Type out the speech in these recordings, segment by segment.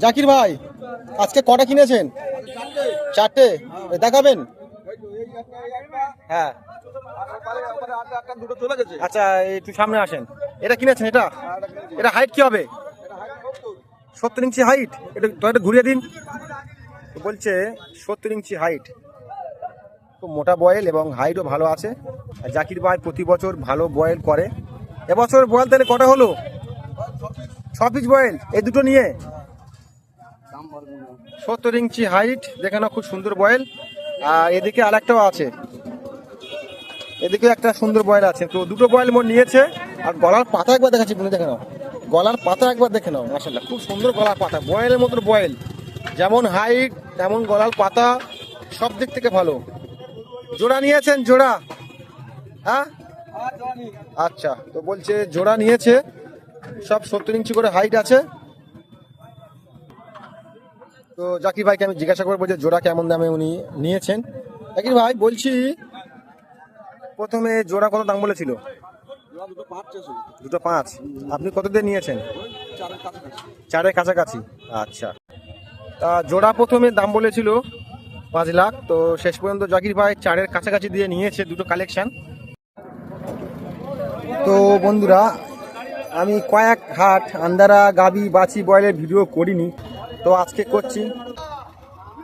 জাকির ভাই আজকে কটা কিনেছেন? চারটে। দেখাবেন? হ্যাঁ। আচ্ছা একটু সামনে আসেন। এটা কিনেছেন এটা? এটা হাইট কি হবে? সত্তর ইঞ্চি হাইট এটা তো এটা ঘুরিয়ে দিন। তো বলছে সত্তর ইঞ্চি হাইট খুব মোটা বয়েল এবং হাইটও ভালো আছে। আর জাকির ভাই প্রতি বছর ভালো বয়েল করে। এবছর বয়েল তাহলে কটা হলো? ছ পিস বয়েল। এই দুটো নিয়ে? সত্তর ইঞ্চি হাইট দেখানো খুব সুন্দর বয়েল। আর এদিকে আর একটাও আছে। এদিকে একটা সুন্দর বয়েল আছে। তো দুটো বয়েল মোট নিয়েছে। আর গলার পাতা একবার দেখাচ্ছি তুমি দেখে নাও। গলার পাতা একবার দেখে নাও মাসাল্লাহ খুব সুন্দর গলার পাতা, বয়েলের মতো বয়েল। যেমন হাইট, তেমন গলার পাতা, সব দিক থেকে ভালো। জোড়া নিয়েছেন, জোড়া? হ্যাঁ? আচ্ছা তো বলছে জোড়া নিয়েছে। সব সত্তর ইঞ্চি করে হাইট আছে। তো জাকির ভাইকে আমি জিজ্ঞাসা করব যে জোড়া কেমন দামে উনি নিয়েছেন। জাকির ভাই, বলছি প্রথমে জোড়া কত দাম বলেছিল? দুটো পাঁচ। আপনি কত দিয়ে নিয়েছেন? চারের কাছাকাছি। আচ্ছা। তা জোড়া প্রথমে দাম বলেছিল পাঁচ লাখ। তো শেষ পর্যন্ত জাকির ভাই চারের কাছাকাছি দিয়ে নিয়েছে দুটো কালেকশন। তো বন্ধুরা, আমি কয়েক হাট আন্দারা গাবি, বাছি, বয়েলের ভিডিও করিনি। তো আজকে করছি।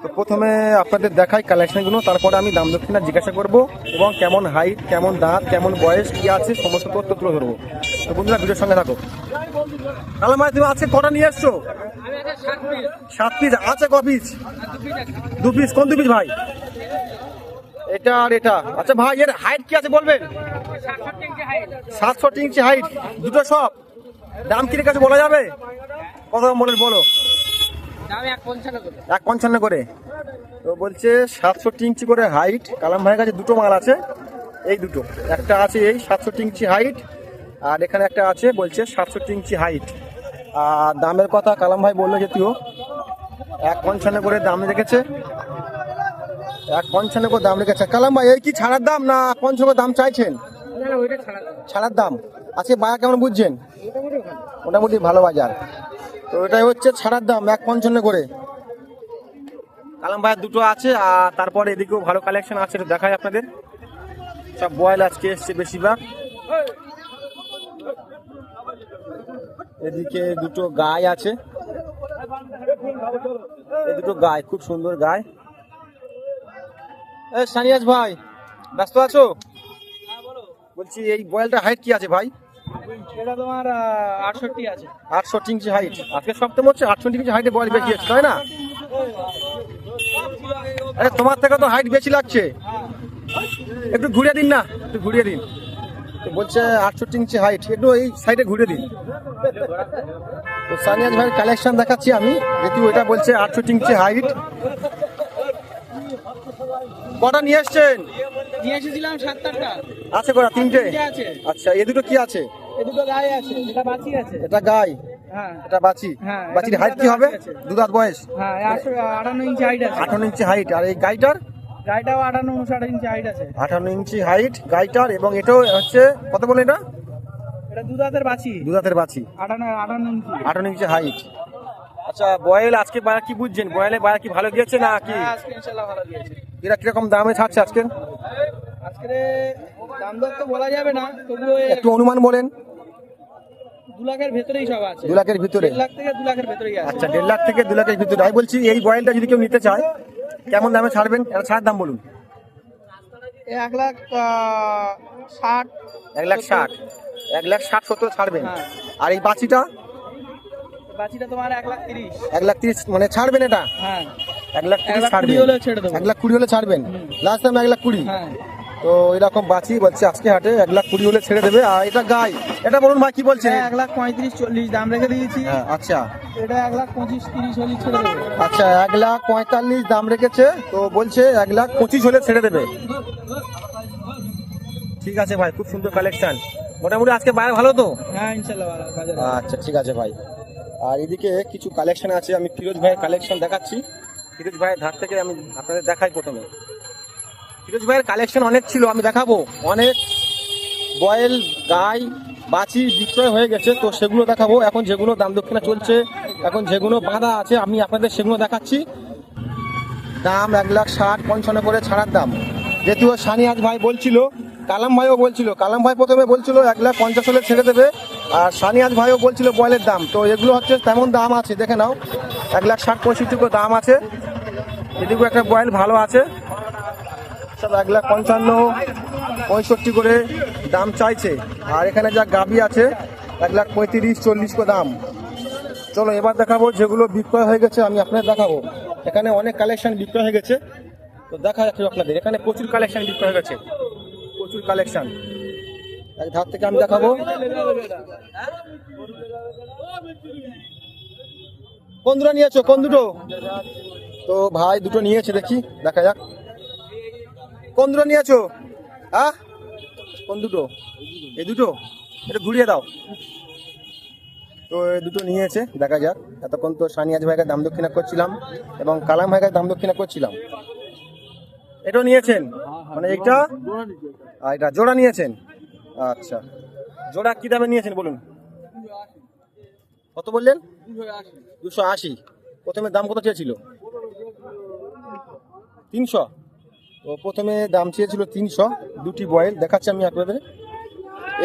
তো প্রথমে আপনাদের দেখাই কালেকশনগুলো তারপরে আমি দাম দক্ষিণা জিজ্ঞাসা করব এবং কেমন হাইট কেমন দাঁত, কেমন বয়স, কি আছে, সমস্ত তথ্য তুলে ধরবো। তো বন্ধুরা, ভিডিওর সঙ্গে থাকো তাহলে মানে তুমি আজকে কটা নিয়ে এসছো? সাত পিস আছে ক পিস দু পিস কোন দু পিস ভাই? এটা আর এটা। আচ্ছা ভাই, এর হাইট কি আছে বলবেন? সাতষট্টি ইঞ্চি হাইট দুটো সব দাম কি কাছে বলা যাবে? কত বলেন বলো। এক পঞ্চান্ন করে। তো বলছে সাতষট্টি ইঞ্চি করে হাইট কালাম ভাইয়ের কাছে দুটো মাল আছে এই দুটো। একটা আছে এই সাতষট্টি ইঞ্চি হাইট আর এখানে একটা আছে বলছে সাতষট্টি ইঞ্চি হাইট আর দামের কথা কালাম ভাই বলল যেটিও এক পঞ্চান্ন করে দাম রেখেছে। এক পঞ্চান্ন করে দাম রেখেছে। কালাম ভাই এই কি ছাড়ার দাম না পঞ্চান্ন দাম চাইছেন? ছাড়ার দাম। আজকে বাজার কেমন বুঝছেন? মোটামুটি ভালো বাজার। তো এটাই হচ্ছে ছাড়ার দাম, এক পঞ্চান্ন করে। কালাম ভাইয়ের দুটো আছে, আর তারপর এদিকেও ভালো কালেকশন আছে দেখাই আপনাদের। সব বয়েল আজকে এসছে বেশিরভাগ। এদিকে দুটো গাই আছে। দুটো গাই, খুব সুন্দর এ সানিয়াজ ভাই, ব্যস্ত আছো? বলছি, এই বয়েলটা হাইট কি আছে ভাই? এটা তোমার আটষট্টি আছে। আটষট্টি ইঞ্চি হাইট আজকে সপ্তাহ হচ্ছে আটষট্টি ইঞ্চি হাইটে বয়েল বেশি আছে তাই না? আরে তোমার থেকে তো হাইট বেশি লাগছে। একটু ঘুরিয়ে দিন না একটু ঘুরিয়ে দিন। তো বলছে আটষট্টি ইঞ্চি হাইট একটু এই সাইডে ঘুরে দিন। তো সানিয়াজ ভাইয়ের কালেকশন দেখাচ্ছি আমি যেহেতু ওইটা বলছে আটষট্টি ইঞ্চি হাইট কটা নিয়ে এসছেন? নিয়ে এসেছিলাম সাতটাটা আছে কটা? তিনটে? তিনটে আছে। আচ্ছা এ দুটো কি আছে? এ দুটো গায়ে আছে। এটা বাঁচি আছে? এটা গাই। হ্যাঁ। এটা বাচি। হ্যাঁ, হাইট কি হবে। দুধাত বয়স? হ্যাঁ আটান্ন ইঞ্চি হাইট আছে। আঠান্ন ইঞ্চি হাইট আর এই গাইটার? গাড়িটাও আটান্ন উনষাট ইঞ্চি হাইট আছে। আঠান্ন ইঞ্চি হাইট গাইটার এবং এটাও হচ্ছে কত বলে এটা? এটা দুধাতের বাঁচি। দুধাতের বাছি আটান্ন আটান্ন ইঞ্চি। হাইট আচ্ছা বয়েল আজকে বাজার কি বুঝছেন? বয়েলে বাজার কি ভালো গিয়েছে না কি? হ্যাঁ, আজকে ভালো এরা কীরকম দামে ছাড়ছে আজকে? আজকে দাম দর তো বলা যাবে না তবুও একটু অনুমান বলেন। দু লাখের ভেতরেই সব আছে। দু লাখের ভিতরে? দেড় লাখ থেকে দু লাখের ভেতরেই আছে। আচ্ছা দেড় লাখ থেকে দু লাখের ভিতরে। আমি বলছি এই বয়েলটা যদি কেউ নিতে চায় কেমন দামে ছাড়বেন? ছাড়ার দাম বলুন। এক লাখ ষাট এক লাখ ষাট। এক লাখ ষাট সত্তর ছাড়বেন। হ্যাঁ। আর এই বাচিটা? বাচিটা তোমার এক লাখ তিরিশ। এক লাখ তিরিশ মানে ছাড়বেন এটা? হ্যাঁ। এক লাখ তিরিশ ছাড়বেন। এক লাখ কুড়ি হলে ছাড়বেন। লাস্ট টাইম এক লাখ কুড়ি। হ্যাঁ। তো এরকম বাঁচি বলছে আজকে হাটে এক লাখ কুড়ি হলে ছেড়ে দেবে। আর এটা গাই এটা বলুন ভাই কি বলছে এক লাখ পঁয়ত্রিশ চল্লিশ দাম রেখে দিয়েছি। হ্যাঁ আচ্ছা। এটা এক লাখ পঁচিশ তিরিশ হলে ছেড়ে দেবো। আচ্ছা এক লাখ পঁয়তাল্লিশ দাম রেখেছে তো বলছে এক লাখ পঁচিশ হলে ছেড়ে দেবে। ঠিক আছে ভাই খুব সুন্দর কালেকশন মোটামুটি আজকে বাইরে ভালো তো? হ্যাঁ ইনশাল্লাহ আচ্ছা ঠিক আছে ভাই। আর এদিকে কিছু কালেকশন আছে আমি ফিরোজ ভাইয়ের কালেকশন দেখাচ্ছি। ফিরোজ ভাইয়ের ধার থেকে আমি আপনাদের দেখাই প্রথমে। ফিরোজ ভাইয়ের কালেকশন অনেক ছিল, আমি দেখাবো। অনেক বয়েল, গাই, বাছি বিক্রয় হয়ে গেছে, তো সেগুলো দেখাবো। এখন যেগুলো দাম দক্ষিণা চলছে, এখন যেগুলো বাঁধা আছে, আমি আপনাদের সেগুলো দেখাচ্ছি। দাম এক লাখ ষাট পঞ্চান্ন করে ছাড়ার দাম। যেহেতু সানিয়াজ ভাই বলছিল, কালাম ভাইও বলছিল, কালাম ভাই প্রথমে বলছিল এক লাখ পঞ্চাশ হলে ছেড়ে দেবে, আর সানিয়াজ ভাইও বলছিল বয়েলের দাম। তো এগুলো হচ্ছে তেমন দাম আছে, দেখে নাও। এক লাখ ষাট পঁয়ষট্টি করে দাম আছে। এদিকেও একটা বয়েল ভালো আছে। সব এক লাখ পঞ্চান্ন, পঁয়ষট্টি করে দাম চাইছে। আর এখানে যা গাবি আছে, এক লাখ পঁয়ত্রিশ, চল্লিশ করে দাম। চলো, এবার দেখাবো যেগুলো বিক্রয় হয়ে গেছে, আমি আপনাদের দেখাবো। এখানে অনেক কালেকশন বিক্রয় হয়ে গেছে। তো দেখা যাচ্ছে আপনাদের, এখানে প্রচুর কালেকশন বিক্রয় হয়ে গেছে। প্রচুর কালেকশন এক ধার থেকে আমি দেখাবো। কোন দুটো নিয়েছো? কোন দুটো? তো ভাই দুটো নিয়েছে, দেখি, দেখা যাক। কোন দুটো নিয়েছো হ্যাঁ? কোন দুটো? এই দুটো? এটা ঘুরিয়ে দাও। তো দুটো নিয়েছে, দেখা যাক। এতক্ষণ তো সানিয়াজ ভাইকে দাম দক্ষিণা করছিলাম এবং কালাম ভাইকে দাম দক্ষিণা করছিলাম। এটাও নিয়েছেন? মানে এইটা? আর এটা জোড়া নিয়েছেন? আচ্ছা। জোড়া কি দামে নিয়েছেন বলুন? কত বললেন? দুশো আশি। প্রথমে দাম কত চেয়েছিল? তিনশো। তো প্রথমে দাম চেয়েছিল তিনশো, দুটি বয়েল। দেখাচ্ছি আমি আপনাদের।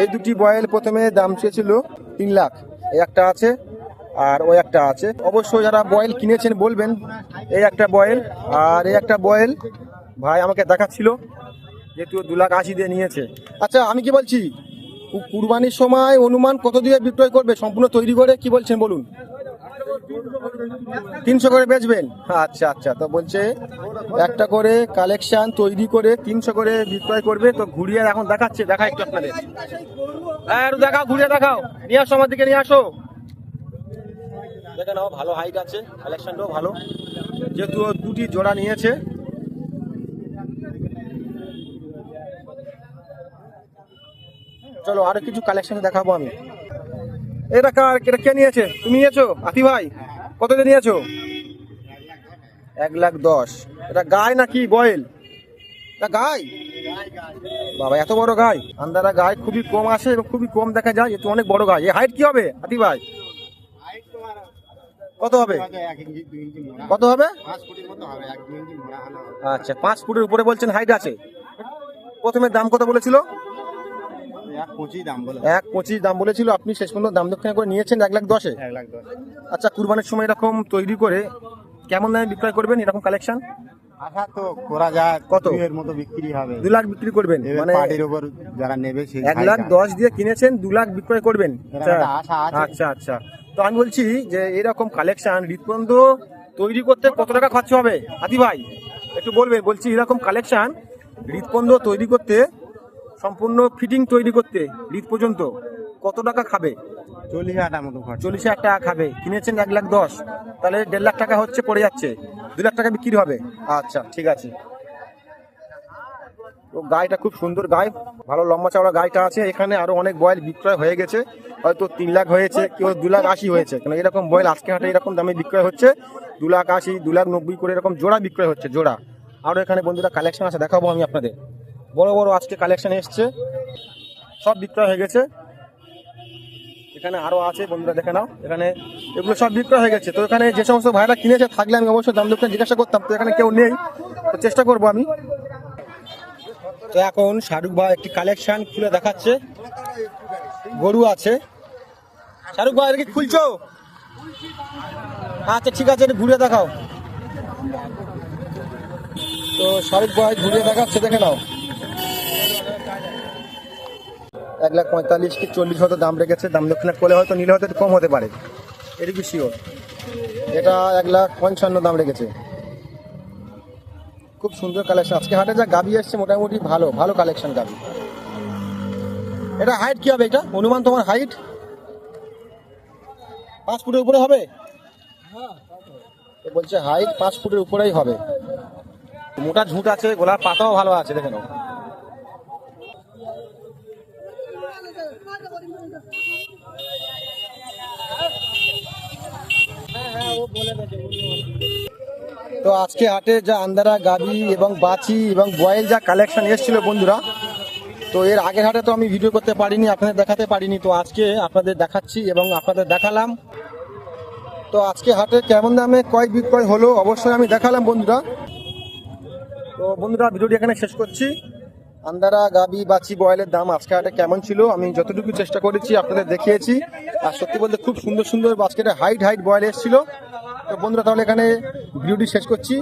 এই দুটি বয়েল প্রথমে দাম চেয়েছিল তিন লাখ। এই একটা আছে আর ওই একটা আছে। অবশ্যই যারা বয়েল কিনেছেন বলবেন, এই একটা বয়েল আর এই একটা বয়েল ভাই আমাকে দেখাচ্ছিল, যেহেতু দু লাখ আশি দিয়ে নিয়েছে। আচ্ছা আমি কি বলছি? কুরবানির সময় অনুমান কত দিয়ে বিক্রয় করবে? সম্পূর্ণ তৈরি করে কি বলছেন বলুন। তিনশো করে বেচবেন? আচ্ছা আচ্ছা। তো বলছে একটা করে কালেকশন তৈরি করে তিনশো করে বিক্রয় করবে। তো ঘুরিয়ে এখন দেখাচ্ছে দেখা একটু আপনাদের। হ্যাঁ একটু দেখাও ঘুরিয়ে দেখাও। নিয়ে আসো আমার দিকে নিয়ে আসো। দেখে নাও ভালো হাইট আছে কালেকশনটাও ভালো। যেহেতু দুটি জোড়া নিয়েছে। চলো আরও কিছু কালেকশন দেখাবো আমি। এটা কার এটা কে নিয়েছে? তুমি নিয়েছো? আতি ভাই কত দিয়ে নিয়েছো? এক লাখ দশ। এটা গায় নাকি বয়েল? এটা গায় বাবা এত বড় গায় আন্দারা গায় খুবই কম আসে এবং খুবই কম দেখা যায় এতো অনেক বড় গায় এ হাইট কি হবে আতি ভাই? কত হবে? কত হবে? আচ্ছা পাঁচ ফুটের উপরে বলছেন হাইট আছে। প্রথমে দাম কত বলেছিল? এক পঁচিশ দাম বলেছিল আপনি শেষ পর্যন্ত দাম দক্ষিণা করে নিয়েছেন এক লাখ দশে? আচ্ছা কুরবানির সময় এরকম তৈরি করে কেমন দামে বিক্রয় করবেন এরকম কালেকশন আশা তো করা যায় কত? এর মতো বিক্রি হবে। দু লাখ বিক্রি করবেন মানে পার্টির উপর যারা নেবে সেই এক লাখ দশ দিয়ে কিনেছেন দু লাখ বিক্রয় করবেন। একটা আচ্ছা আচ্ছা তো আমি বলছি যে এরকম কালেকশন হৃদপন্দ তৈরি করতে কত টাকা খরচা হবে? আদি ভাই একটু বলবেন বলছি এরকম কালেকশন হৃদপন্দ তৈরি করতে সম্পূর্ণ ফিটিং তৈরি করতে হৃদ পর্যন্ত কত টাকা খাবে? চল্লিশ হাজার মতো খরচ। চল্লিশ হাজার টাকা খাবে। কিনেছেন এক লাখ দশ। তাহলে দেড় লাখ টাকা হচ্ছে পড়ে যাচ্ছে। দু লাখ টাকা বিক্রি হবে। আচ্ছা ঠিক আছে। তো গাইটা খুব সুন্দর গাই ভালো লম্বা চওড়া গাইটা আছে। এখানে আরও অনেক বয়েল বিক্রয় হয়ে গেছে। হয়তো তিন লাখ হয়েছে কেউ দু লাখ আশি হয়েছে। কারণ এরকম বয়েল আজকে হাটে এরকম দামে বিক্রয় হচ্ছে। দু লাখ আশি দু লাখ নব্বই করে এরকম জোড়া বিক্রয় হচ্ছে জোড়া। আরও এখানে বন্ধুরা কালেকশন আছে দেখাবো আমি আপনাদের। বড় বড় আজকে কালেকশন এসছে। সব বিক্রয় হয়ে গেছে। এখানে আরও আছে, বন্ধুরা দেখে নাও। এখানে এগুলো সব বিক্রয় হয়ে গেছে। তো এখানে যে সমস্ত ভাইরা কিনেছে, থাকলে আমি অবশ্যই দাম দোকানে জিজ্ঞাসা করতাম। তো এখানে কেউ নেই, তো চেষ্টা করব আমি। তো এখন শাহরুখ ভাই একটি কালেকশন খুলে দেখাচ্ছে। গরু আছে। শাহরুখ ভাই কি খুলছো? আচ্ছা ঠিক আছে ঘুরে দেখাও। তো শাহরুখ ভাই ঘুরিয়ে দেখাচ্ছে, দেখে নাও। এক লাখ পঁয়তাল্লিশ কি চল্লিশ হয়তো দাম রেখেছে, দাম দক্ষিণা করলে হয়তো নিলে হয়তো কম হতে পারে। এটুকু শিওর এটা এক লাখ পঞ্চান্ন দাম রেখেছে। খুব সুন্দর কালেকশন আজকে হাটে যা গাবি এসছে, মোটামুটি ভালো ভালো কালেকশন গাবি। এটা হাইট কি হবে এটা? অনুমান তোমার হাইট পাঁচ ফুটের উপরে হবে? বলছে হাইট পাঁচ ফুটের উপরেই হবে। মোটা ঝুঁট আছে গোলার পাতাও ভালো আছে, দেখে নাও। তো আজকে হাটে যা আন্দারা গাবি এবং বাচি এবং বয়েল যা কালেকশন এসেছিল বন্ধুরা, তো এর আগের হাটে তো আমি ভিডিও করতে পারিনি, আপনাদের দেখাতে পারিনি, তো আজকে আপনাদের দেখাচ্ছি এবং আপনাদের দেখালাম। তো আজকে হাটে কেমন দামে, কয় বিক্রয় হলো, অবশ্যই আমি দেখালাম বন্ধুরা। তো বন্ধুরা ভিডিওটি এখানে শেষ করছি। আন্দারা গাবি বাচি বয়েলের দাম আজকে কেমন ছিল? আমি যতটুকু চেষ্টা করেছি আপনাদের দেখিয়েছি। আর সত্যি বলতে খুব সুন্দর সুন্দর আজকে হাইট হাইট বয়েল এসেছিল। তো বন্ধুরা, তাহলে এখানে ভিডিওটি শেষ করছি।